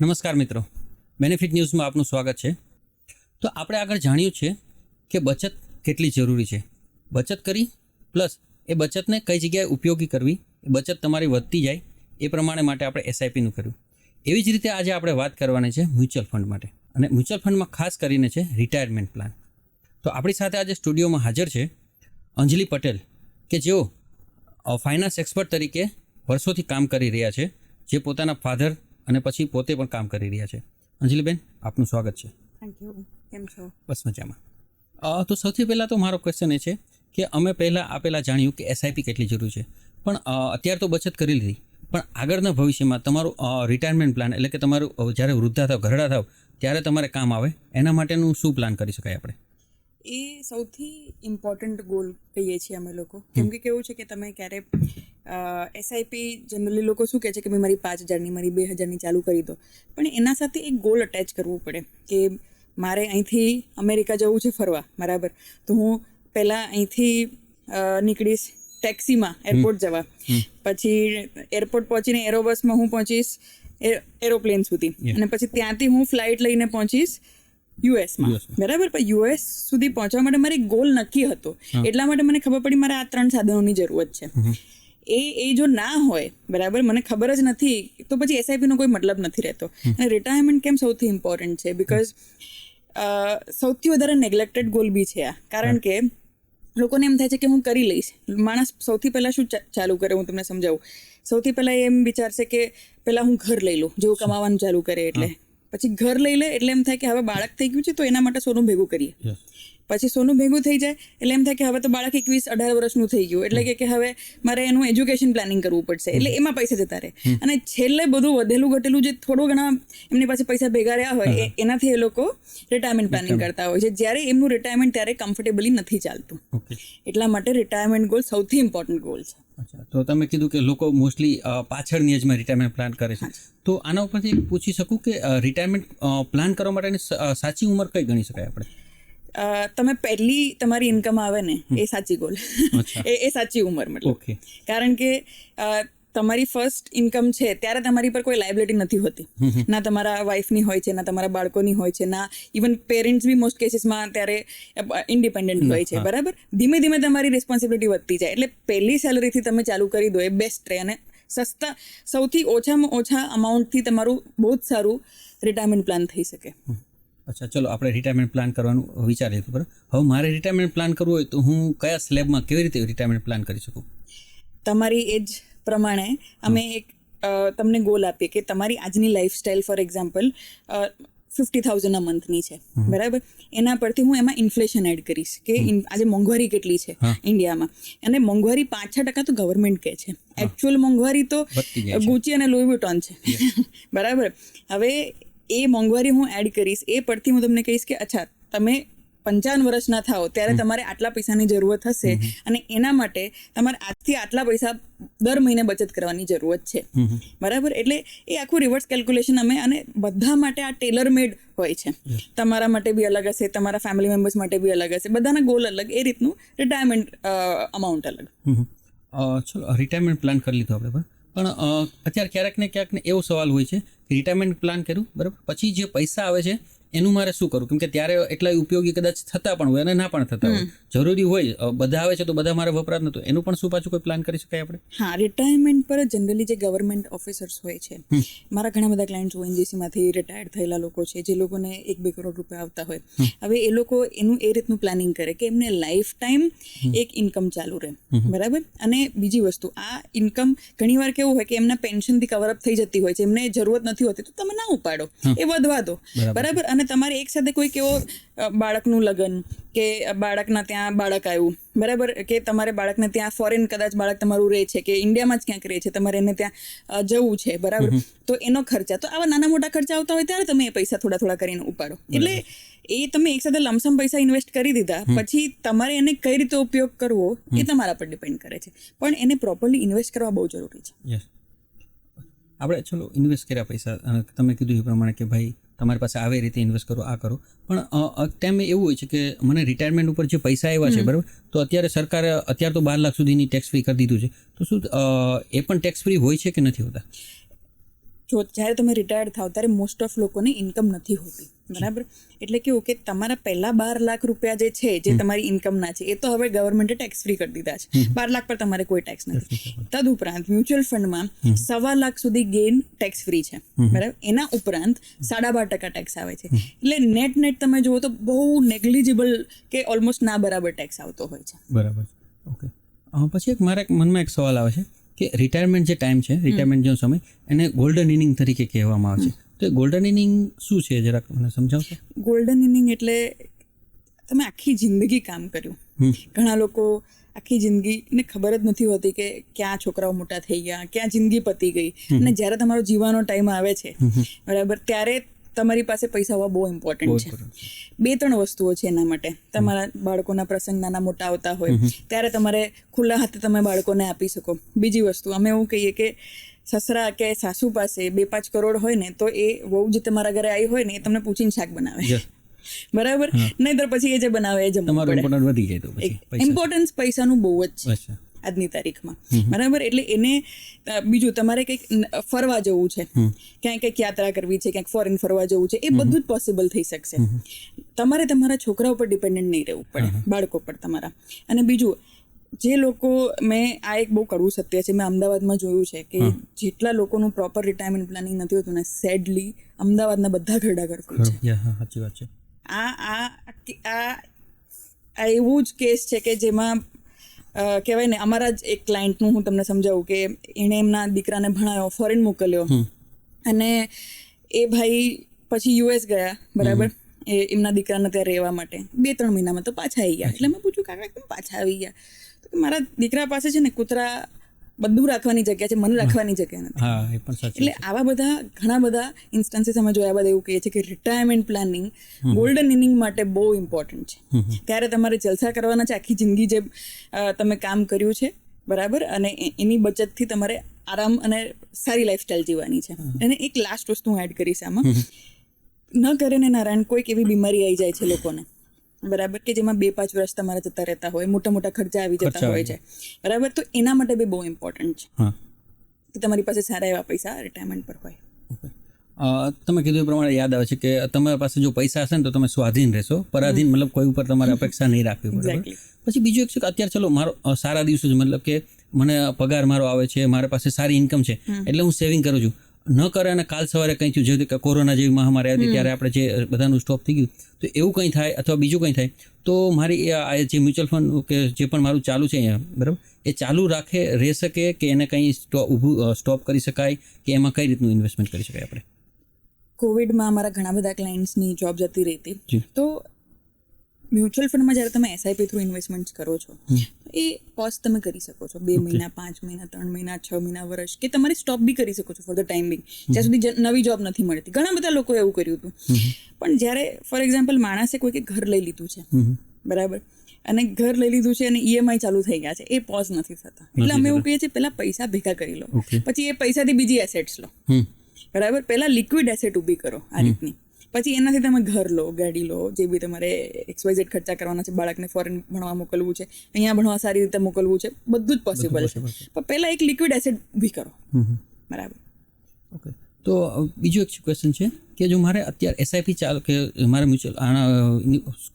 નમસ્કાર મિત્રો. બેનિફિટ ન્યૂઝમાં આપનું સ્વાગત છે. તો આપણે આગળ જાણ્યું છે કે બચત કેટલી જરૂરી છે. બચત કરી પ્લસ એ બચતને કઈ જગ્યાએ ઉપયોગી કરવી, એ બચત તમારી વધતી જાય, એ પ્રમાણે માટે આપણે એસઆઈપીનું કર્યું. એવી જ રીતે આજે આપણે વાત કરવાની છે મ્યુચ્યુઅલ ફંડ માટે. અને મ્યુચ્યુઅલ ફંડમાં ખાસ કરીને છે રિટાયરમેન્ટ પ્લાન. તો આપણી સાથે આજે સ્ટુડિયોમાં હાજર છે અંજલિ પટેલ, કે જેઓ ફાઇનાન્સ એક્સપર્ટ તરીકે વર્ષોથી કામ કરી રહ્યા છે. જે પોતાના ફાધર અને પછી પોતે પણ કામ કરી રહ્યા છે. અંજલિબેન આપનું સ્વાગત છે. થેન્ક યુ કેમ છો? બસ મજામાં. તો સૌથી પહેલાં તો મારો ક્વેશ્ચન એ છે કે અમે પહેલાં આપેલા જાણ્યું કે એસઆઈપી કેટલી જરૂર છે. પણ અત્યારે તો બચત કરી લીધી. પણ આગળના ભવિષ્યમાં તમારું રિટાયરમેન્ટ પ્લાન એટલે કે તમારું જ્યારે વૃદ્ધા થાવ ઘરડા થાવ ત્યારે તમારે કામ આવે. એના માટેનું શું પ્લાન કરી શકાય આપણે? એ સૌથી ઇમ્પોર્ટન્ટ ગોલ કહીએ છીએ અમે લોકો. કેમ કે કેવું છે કે તમે ક્યારે એસઆઈપી જનરલી લોકો શું કહે છે કે મેં મારી પાંચ હજારની મારી બે હજારની ચાલુ કરી દો. પણ એના સાથે એક ગોલ અટેચ કરવું પડે કે મારે અહીંથી અમેરિકા જવું છે ફરવા. બરાબર? તો હું પહેલાં અહીંથી નીકળીશ ટેક્સીમાં એરપોર્ટ જવા. પછી એરપોર્ટ પહોંચીને એરોબસમાં હું પહોંચીશ એ- એરોપ્લેન સુધી. અને પછી ત્યાંથી હું ફ્લાઇટ લઈને પહોંચીશ યુએસમાં બરાબર? પણ યુએસ સુધી પહોંચવા માટે મારે ગોલ નક્કી હતો. એટલા માટે મને ખબર પડી મારે આ ત્રણ સાધનોની જરૂરત છે. એ એ જો ના હોય બરાબર? મને ખબર જ નથી તો પછી એસઆઈપીનો કોઈ મતલબ નથી રહેતો. અને રિટાયરમેન્ટ કેમ સૌથી ઇમ્પોર્ટન્ટ છે? બિકોઝ સૌથી વધારે નેગ્લેક્ટેડ ગોલ બી છે આ. કારણ કે લોકોને એમ થાય છે કે હું કરી લઈશ. માણસ સૌથી પહેલાં શું ચાલુ કરે? હું તમને સમજાવું. સૌથી પહેલાં એમ વિચારશે કે પહેલાં હું ઘર લઈ લઉં જેવું કમાવાનું ચાલુ કરે એટલે. પછી ઘર લઈ લે એટલે એમ થાય કે હવે બાળક થઈ ગયું છે તો એના માટે સોનું ભેગું કરીએ. પછી સોનું ભેગું થઈ જાય એટલે એમ થાય કે હવે તો બાળક એકવીસ અઢાર વર્ષનું થઈ ગયું. એટલે કે હવે મારે એનું એજ્યુકેશન પ્લાનિંગ કરવું પડશે. એટલે એમાં પૈસા જતા રહે. અને છેલ્લે બધું વધેલું ઘટેલું જે થોડો ઘણા એમની પાસે પૈસા ભેગા રહ્યા હોય એનાથી એ લોકો રિટાયરમેન્ટ પ્લાનિંગ કરતા હોય છે. જ્યારે એમનું રિટાયરમેન્ટ ત્યારે કમ્ફર્ટેબલી નથી ચાલતું. એટલા માટે રિટાયરમેન્ટ ગોલ સૌથી ઇમ્પોર્ટન્ટ ગોલ છે. અચ્છા. તો તમે કીધું કે લોકો મોસ્ટલી પાછળની એજમાં રિટાયરમેન્ટ પ્લાન કરે છે. તો આના ઉપરથી પૂછી શકું કે રિટાયરમેન્ટ પ્લાન કરવા માટેની સાચી ઉંમર કઈ ગણી શકાય આપણે? તમે પહેલી તમારી ઇન્કમ આવે ને એ સાચી ગોલ એ એ સાચી ઉંમર મતલબ. કારણ કે તમારી ફર્સ્ટ ઇન્કમ છે ત્યારે તમારી પર કોઈ લાયબિલિટી નથી હોતી. ના તમારા વાઈફની હોય છે ના તમારા બાળકોની હોય છે ના ઇવન પેરેન્ટ્સ બી મોસ્ટ કેસીસમાં ત્યારે ઇન્ડિપેન્ડન્ટ હોય છે. બરાબર? ધીમે ધીમે તમારી રિસ્પોન્સિબિલિટી વધતી જાય. એટલે પહેલી સેલરીથી તમે ચાલુ કરી દો એ બેસ્ટ રહે. અને સસ્તા સૌથી ઓછામાં ઓછા અમાઉન્ટથી તમારું બહુ જ સારું રિટાયરમેન્ટ પ્લાન થઈ શકે. અચ્છા ચલો આપણે રિટાયરમેન્ટ પ્લાન કરવાનું વિચારીએ બરાબર હવે મારે રિટાયરમેન્ટ પ્લાન કરવું હોય તો હું કયા સ્લેબમાં કેવી રીતે રિટાયરમેન્ટ પ્લાન કરી શકું? તમારી એજ પ્રમાણે અમે એક તમને ગોલ આપીએ કે તમારી આજની lifestyle for example fifty thousand a મંથની છે. બરાબર? એના પરથી હું એમાં ઇન્ફ્લેશન એડ કરીશ કે આજે મોંઘવારી કેટલી છે ઇન્ડિયામાં? અને મોંઘવારી પાંચ છ ટકા તો ગવર્મેન્ટ કહે છે. એકચ્યુઅલ મોંઘવારી તો ગુચી અને લુઈ વિટોન છે. બરાબર? હવે એ મોંઘવારી હું એડ કરીશ એ પરથી હું તમને કહીશ કે અચ્છા તમે પંચાવન વર્ષના થાઓ ત્યારે તમારે આટલા પૈસાની જરૂરત હશે અને એના માટે તમારે આજથી આટલા પૈસા દર મહિને બચત કરવાની જરૂરત છે. બરાબર? એટલે એ આખું રિવર્સ કેલ્ક્યુલેશન અમે અને બધા માટે આ ટેલર મેડ હોય છે. તમારા માટે બી અલગ હશે તમારા ફેમિલી મેમ્બર્સ માટે બી અલગ હશે બધાના ગોલ અલગ એ રીતનું રિટાયરમેન્ટ અમાઉન્ટ અલગ. ચલો રિટાયરમેન્ટ પ્લાન કરી લીધો આપણે પણ. અત્યારે ક્યારેક ને ક્યાંક ને એવો સવાલ હોય છે રિટાયરમેન્ટ પ્લાન કર્યું બરાબર? પછી જે પૈસા આવે છે એનું મારે શું કરવું? કેમકે ત્યારે એટલા ઉપયોગી કદાચ થતા પણ હોય અને ના પણ થતા હોય. જરૂરી હોય બધા આવે છે તો બધા મારે વપરાત નતું એનું પણ શું પાછું કોઈ પ્લાન કરી શકાય આપણે? હા રિટાયરમેન્ટ પર જનરલી જે ગવર્મેન્ટ ઓફિસર્સ હોય છે મારા ઘણા બધા ક્લાયન્ટ્સ ઓએનજીસીમાંથી રિટાયર્ડ થયેલા લોકો છે જે લોકોને એક બે કરોડ રૂપિયા આવતા હોય. હવે એ લોકો એનું એ રીતનું પ્લાનિંગ કરે કે એમને લાઈફ ટાઈમ એક ઇન્કમ ચાલુ રહે. બરાબર? અને બીજી વસ્તુ આ ઇન્કમ ઘણીવાર કેવું હોય કે એમના પેન્શનથી કવરઅપ થઈ જતી હોય છે એમને જરૂરત નથી હોતી તો તમે ના ઉપાડો. એ વધવા દો. બરાબર? અને તમારે એક સાથે કોઈક એવો બાળકનું લગ્ન કે બાળકના ત્યાં બાળક આવ્યું બરાબર? કે તમારે બાળકને ત્યાં ફોરેન કદાચ બાળક તમારું રહે છે કે ઇન્ડિયામાં જ ક્યાંક રહે છે તમારે એને ત્યાં જવું છે બરાબર? તો એનો ખર્ચા તો આવા નાના મોટા ખર્ચા આવતા હોય ત્યારે તમે એ પૈસા થોડા થોડા કરીને ઉપાડો. એટલે એ તમે એક સાથે લમસમ પૈસા ઇન્વેસ્ટ કરી દીધા પછી તમારે એને કઈ રીતે ઉપયોગ કરવો એ તમારા પર ડિપેન્ડ કરે છે. પણ એને પ્રોપરલી ઇન્વેસ્ટ કરવા બહુ જરૂરી છે. આપણે ચલો ઇન્વેસ્ટ કર્યા પૈસા તમે કીધું એ પ્રમાણે કે ભાઈ તમારી પાસે આવે એ રીતે ઇન્વેસ્ટ કરો આ કરો. પણ ટાઈમે એવું હોય છે કે મને રિટાયરમેન્ટ ઉપર જે પૈસા આવ્યા છે બરાબર? તો અત્યારે સરકારે અત્યારે તો બાર લાખ સુધીની ટેક્સ ફ્રી કરી દીધું છે. તો શું એ પણ ટેક્સ ફ્રી હોય છે કે નથી હોતા? જો જ્યારે તમે રિટાયર્ડ થાવ ત્યારે મોસ્ટ ઓફ લોકોને ઇન્કમ નથી હોતી. બરાબર? એટલે કેવું કે તમારા પહેલા બાર લાખ રૂપિયા જે છે જે તમારી ઇન્કમના છે એ તો હવે ગવર્મેન્ટે ટેક્સ ફ્રી કરી દીધા છે. બાર લાખ પર તમારે કોઈ ટેક્સ નથી. તદુપરાંત મ્યુચ્યુઅલ ફંડમાં સવા લાખ સુધી ગેઇન ટેક્સ ફ્રી છે. બરાબર? એના ઉપરાંત સાડા બાર ટકા ટેક્સ આવે છે. એટલે નેટ નેટ તમે જુઓ તો બહુ નેગ્લિજિબલ કે ઓલમોસ્ટ ના બરાબર ટેક્સ આવતો હોય છે. બરાબર ઓકે પછી એક મારા મનમાં એક સવાલ આવે છે કે રિટાયરમેન્ટ જે ટાઈમ છે રિટાયરમેન્ટ જેનો સમય એને ગોલ્ડન ઇનિંગ તરીકે કહેવામાં આવે છે. તો ગોલ્ડન ઇનિંગ શું છે? જરાક મને સમજાવશો? ગોલ્ડન ઇનિંગ એટલે તમે આખી જિંદગી કામ કર્યું. ઘણા લોકો આખી જિંદગીને ખબર જ નથી હોતી કે ક્યાં છોકરાઓ મોટા થઈ ગયા ક્યાં જિંદગી પતી ગઈ. અને જ્યારે તમારો જીવવાનો ટાઈમ આવે છે બરાબર ત્યારે તમારી પાસે પૈસા હોવા બહુ ઇમ્પોર્ટન્ટ છે. બે ત્રણ વસ્તુઓ છે એના માટે. તમારા બાળકોના પ્રસંગ નાના મોટા આવતા હોય ત્યારે તમારે ખુલ્લા હાથે તમે બાળકોને આપી શકો. બીજી વસ્તુ અમે એવું કહીએ કે સસરા કે સાસુ પાસે બે પાંચ કરોડ હોય ને તો એ વહુ જે તમારા ઘરે આવી હોય ને એ તમને પૂછીને શાક બનાવે. બરાબર? નહીતર પછી એ જે બનાવે એ જમવું તમારું વધી જાય તો પછી ઇમ્પોર્ટન્સ પૈસાનું બહુ જ છે આજની તારીખમાં. બરાબર? એટલે એને બીજું તમારે કંઈક ફરવા જવું છે. ક્યાંય કંઈક યાત્રા કરવી છે ક્યાંક ફોરેન ફરવા જવું છે એ બધું જ પોસિબલ થઈ શકશે. તમારે તમારા છોકરા ઉપર ડિપેન્ડન્ટ નહીં રહેવું પડે બાળકો પર તમારા. અને બીજું જે લોકો મેં આ એક બહુ કડવું સત્ય છે મેં અમદાવાદમાં જોયું છે કે જેટલા લોકોનું પ્રોપર રિટાયરમેન્ટ પ્લાનિંગ નથી હોતું ને સેડલી અમદાવાદના બધા ઘરડા ઘર છે. સાચી વાત છે. આ આ આ આ એવું જ કેસ છે કે જેમાં કહેવાય ને અમારા જ એક ક્લાયન્ટનું હું તમને સમજાવું કે એણે એમના દીકરાને ભણાયો ફોરેન મોકલ્યો. અને એ ભાઈ પછી યુએસ ગયા બરાબર? એ એમના દીકરાને ત્યાં રહેવા માટે. બે ત્રણ મહિનામાં તો પાછા આવી ગયા. એટલે મેં પૂછ્યું કાકા કેમ પાછા આવી ગયા? તો કે મારા દીકરા પાસે છે ને કૂતરા બધું રાખવાની જગ્યા છે મને રાખવાની જગ્યા નથી. એટલે આવા બધા ઘણા બધા ઇન્સ્ટન્સીસ અમે જોયા. બાદ એવું કહીએ છીએ કે રિટાયરમેન્ટ પ્લાનિંગ ગોલ્ડન ઇનિંગ માટે બહુ ઇમ્પોર્ટન્ટ છે. ત્યારે તમારે જલસા કરવાના છે. આખી જિંદગી જે તમે કામ કર્યું છે બરાબર? અને એની બચતથી તમારે આરામ અને સારી લાઈફસ્ટાઈલ જીવવાની છે. અને એક લાસ્ટ વસ્તુ હું એડ કરીશ આમાં. ન કરે ને નારાયણ કોઈક એવી બીમારી આવી જાય છે લોકોને. બરાબર? કે જેમાં બે પાંચ વર્ષ તમારા જતા રહેતા હોય મોટા મોટા ખર્ચા આવી જતા હોય છે. બરાબર? તો એના માટે બી બહુ ઇમ્પોર્ટન્ટ છે. હા. કે તમારી પાસે સારા એવા પૈસા રિટાયરમેન્ટ પર હોય. તમે કીધું એ પ્રમાણે યાદ આવે છે કે તમારા પાસે જો પૈસા હશે ને તો તમે સ્વાધીન રહેશો. પરાધીન મતલબ કોઈ ઉપર તમારે અપેક્ષા નહીં રાખવી પડે પછી બીજું એક છે કે અત્યારે ચલો મારો સારા દિવસો છે. મતલબ કે મને પગાર મારો આવે છે મારા પાસે સારી ઇન્કમ છે. એટલે હું સેવિંગ કરું છું. ન કરે અને કાલ સવારે કંઈ થયું જેવી કે કોરોના જેવી મહામારી આવી ત્યારે આપણે જે બધાનું સ્ટોપ થઈ ગયું. તો એવું કંઈ થાય અથવા બીજું કંઈ થાય તો મારી આ જે મ્યુચ્યુઅલ ફંડ કે જે પણ મારું ચાલુ છે અહીંયા બરાબર? એ ચાલુ રાખે રહી શકે કે એને કંઈ સ્ટોપ ઊભું સ્ટોપ કરી શકાય કે એમાં કઈ રીતનું ઇન્વેસ્ટમેન્ટ કરી શકાય આપણે? કોવિડમાં અમારા ઘણા બધા ક્લાયન્ટ્સની જોબ જતી રહી હતી. તો મ્યુચ્યુઅલ ફંડમાં જ્યારે તમે એસઆઈપી થ્રુ ઇન્વેસ્ટમેન્ટ કરો છો એ પોઝ તમે કરી શકો છો. બે મહિના પાંચ મહિના ત્રણ મહિના છ મહિના વર્ષ કે તમારે સ્ટોપ બી કરી શકો છો ફોર ધ ટાઈમ બિંગ જ્યાં સુધી નવી જોબ નથી મળતી. ઘણા બધા લોકો એવું કર્યું હતું. પણ જ્યારે ફોર એક્ઝામ્પલ માણસે કોઈકે ઘર લઈ લીધું છે. બરાબર? અને ઘર લઈ લીધું છે અને ઈએમઆઈ ચાલુ થઈ ગયા છે. એ પોઝ નથી થતા. એટલે અમે એવું કહીએ છીએ પેલા પૈસા ભેગા કરી લો. પછી એ પૈસાથી બીજી એસેટ્સ લો. બરાબર? પેલા લિક્વિડ એસેટ ઊભી કરો આ રીતની. પછી એનાથી તમે ઘર લો ગાડી લો જે બી તમારે એક્સવાઇઝેડ ખર્ચા કરવાના છે બાળકને ફોરેન ભણવા મોકલવું છે અહીંયા ભણવા સારી રીતે મોકલવું છે બધું જ પોસિબલ છે. પણ પહેલાં એક લિક્વિડ એસિડ ઊભી કરો. બરાબર. ઓકે તો બીજું એક ક્વેશ્ચન છે કે જો મારે અત્યારે એસઆઈપી ચાલુ કે મારે મ્યુચ્યુઅલ આના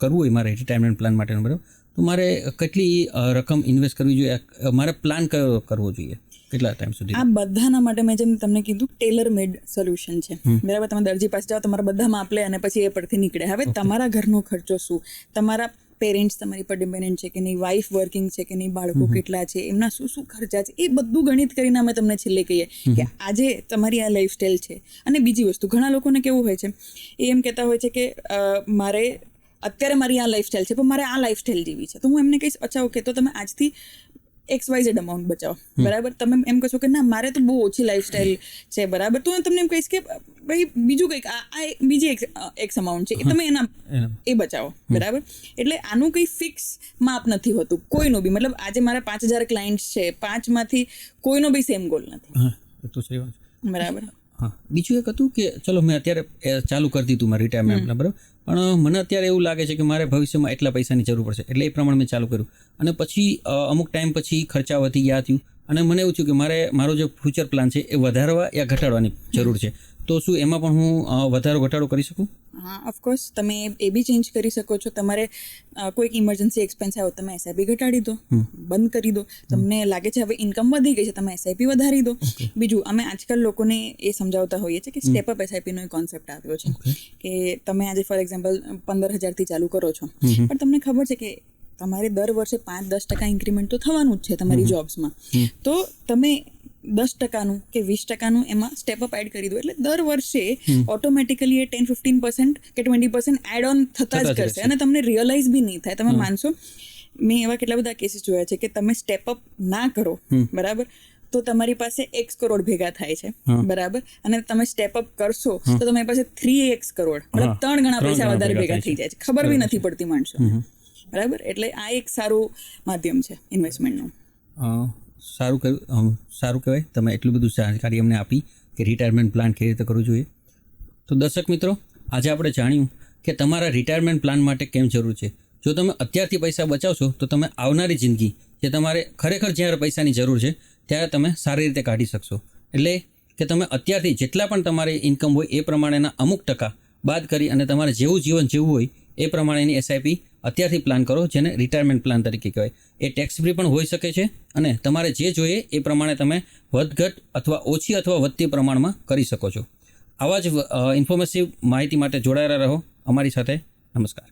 કરવું હોય મારે રિટાયરમેન્ટ પ્લાન માટેનો બરાબર? તો મારે કેટલી રકમ ઇન્વેસ્ટ કરવી જોઈએ? મારે પ્લાન કરવો જોઈએ? કેટલા ટાઈમ સુધી? આ બધાના માટે મેં જેમ તમને કીધું ટેલર મેડ સોલ્યુશન છે બરાબર? તમે દરજી પાસે જાઓ તમારા બધા માપ લે અને પછી એ પરથી નીકળે. હવે તમારા ઘરનો ખર્ચો શું? તમારા પેરેન્ટ્સ તમારી પર ડિપેન્ડન્ટ છે કે નહીં? વાઇફ વર્કિંગ છે કે નહીં? બાળકો કેટલા છે? એમના શું શું ખર્ચા છે? એ બધું ગણિત કરીને અમે તમને છેલ્લે કહીએ કે આજે તમારી આ લાઈફસ્ટાઈલ છે. અને બીજી વસ્તુ ઘણા લોકોને કેવું હોય છે એ એમ કહેતા હોય છે કે મારે અત્યારે મારી આ લાઈફસ્ટાઈલ છે પણ મારે આ લાઈફસ્ટાઈલ જીવી છે. તો હું એમને કહીશ અચ્છા ઓકે તો તમે આજથી એક્સ વાય ઝેડ અમાઉન્ટ બચાવો બરાબર? તમે એમ કહેશો કે ના મારે તો બહુ ઓછી લાઈફસ્ટાઈલ છે બરાબર? તો હું તમને એમ કહીશ કે ભાઈ બીજું કંઈક આ બીજી એક એક્સ અમાઉન્ટ છે એ તમે એના. એ બચાવો બરાબર? એટલે આનું કંઈ ફિક્સ માપ નથી હોતું કોઈનું બી. મતલબ આજે મારા પાંચ હજાર ક્લાયન્ટ્સ છે પાંચમાંથી કોઈનો બી સેમ ગોલ નથી. છે. બરાબર? હા. બીજું એક હતું કે ચલો મેં અત્યારે ચાલુ કરી દીધું મારે રિટાયરમેન્ટના બરાબર? પણ મને અત્યારે એવું લાગે છે કે મારે ભવિષ્યમાં એટલા પૈસાની જરૂર પડશે. એટલે એ પ્રમાણે મેં ચાલુ કર્યું. અને પછી અમુક ટાઈમ પછી ખર્ચા વધી ગયા થયું. અને મને એવું થયું કે મારે મારો જે ફ્યુચર પ્લાન છે એ વધારવા યા ઘટાડવાની જરૂર છે. તો શું એમાં પણ હું વધારો ઘટાડો કરી શકું? હા ઓફકોર્સ તમે એ બી ચેન્જ કરી શકો છો. તમારે કોઈક ઇમરજન્સી એક્સપેન્સ આવ્યો તમે એસઆઈપી ઘટાડી દો બંધ કરી દો. તમને લાગે છે હવે ઇન્કમ વધી ગઈ છે તમે એસઆઈપી વધારી દો. બીજું અમે આજકાલ લોકોને એ સમજાવતા હોઈએ છીએ કે સ્ટેપ અપ એસઆઈપીનો એક કોન્સેપ્ટ આવ્યો છે. કે તમે આજે ફોર એક્ઝામ્પલ પંદર હજારથી ચાલુ કરો છો. પણ તમને ખબર છે કે તમારે દર વર્ષે પાંચ દસ ટકા ઇન્ક્રીમેન્ટ તો થવાનું જ છે તમારી જોબ્સમાં તો તમે દસ ટકાનું કે વીસ ટકાનું એમાં સ્ટેપ અપ એડ કરી દો. એટલે દર વર્ષે ઓટોમેટિકલી એ ટેન ફિફ્ટીન પર્સન્ટ કે ટ્વેન્ટી પર્સન્ટ એડ ઓન થતા જ કરશે. અને તમને રિયલાઇઝ બી નહીં થાય. તમે માનશો? મેં એવા કેટલા બધા કેસીસ જોયા છે કે તમે સ્ટેપ અપ ના કરો. બરાબર? તો તમારી પાસે એક્સ કરોડ ભેગા થાય છે. બરાબર? અને તમે સ્ટેપ અપ કરશો તો તમારી પાસે થ્રી એક્સ કરોડ. મતલબ ત્રણ ગણા પૈસા વધારે ભેગા થઈ જાય છે. ખબર બી નથી પડતી માણસો. બરાબર? એટલે આ એક સારું માધ્યમ છે ઇન્વેસ્ટમેન્ટનું સારું કહ્યું સારું કહેવાય. તમે એટલું બધું જાણકારી અમને આપી કે રિટાયરમેન્ટ પ્લાન કેવી રીતે કરવું જોઈએ. તો દર્શક મિત્રો, આજે આપણે જાણ્યું કે તમારા રિટાયરમેન્ટ પ્લાન માટે કેમ જરૂર છે. જો તમે અત્યારથી પૈસા બચાવશો, તો તમે આવનારી જિંદગી, જે તમારે ખરેખર જ્યારે પૈસાની જરૂર છે, ત્યારે તમે સારી રીતે કાઢી શકશો. એટલે કે તમે અત્યારથી જેટલા પણ તમારી ઇન્કમ હોય, એ પ્રમાણેના અમુક ટકા બાદ કરી અને તમારે જેવું જીવન જીવવું હોય, એ પ્રમાણેની એસઆઈપી અત્યારથી પ્લાન કરો, જેને રિટાયરમેન્ટ પ્લાન તરીકે કહેવાય. એ ટેક્સ ફ્રી પણ હોઈ શકે છે અને તમારે જે જોઈએ એ પ્રમાણે તમે વધઘટ અથવા ઓછી અથવા વધતી પ્રમાણમાં કરી શકો છો. આવા જ ઇન્ફોર્મેટિવ માહિતી માટે જોડાયેલા રહો. અમારી સાથે નમસ્કાર.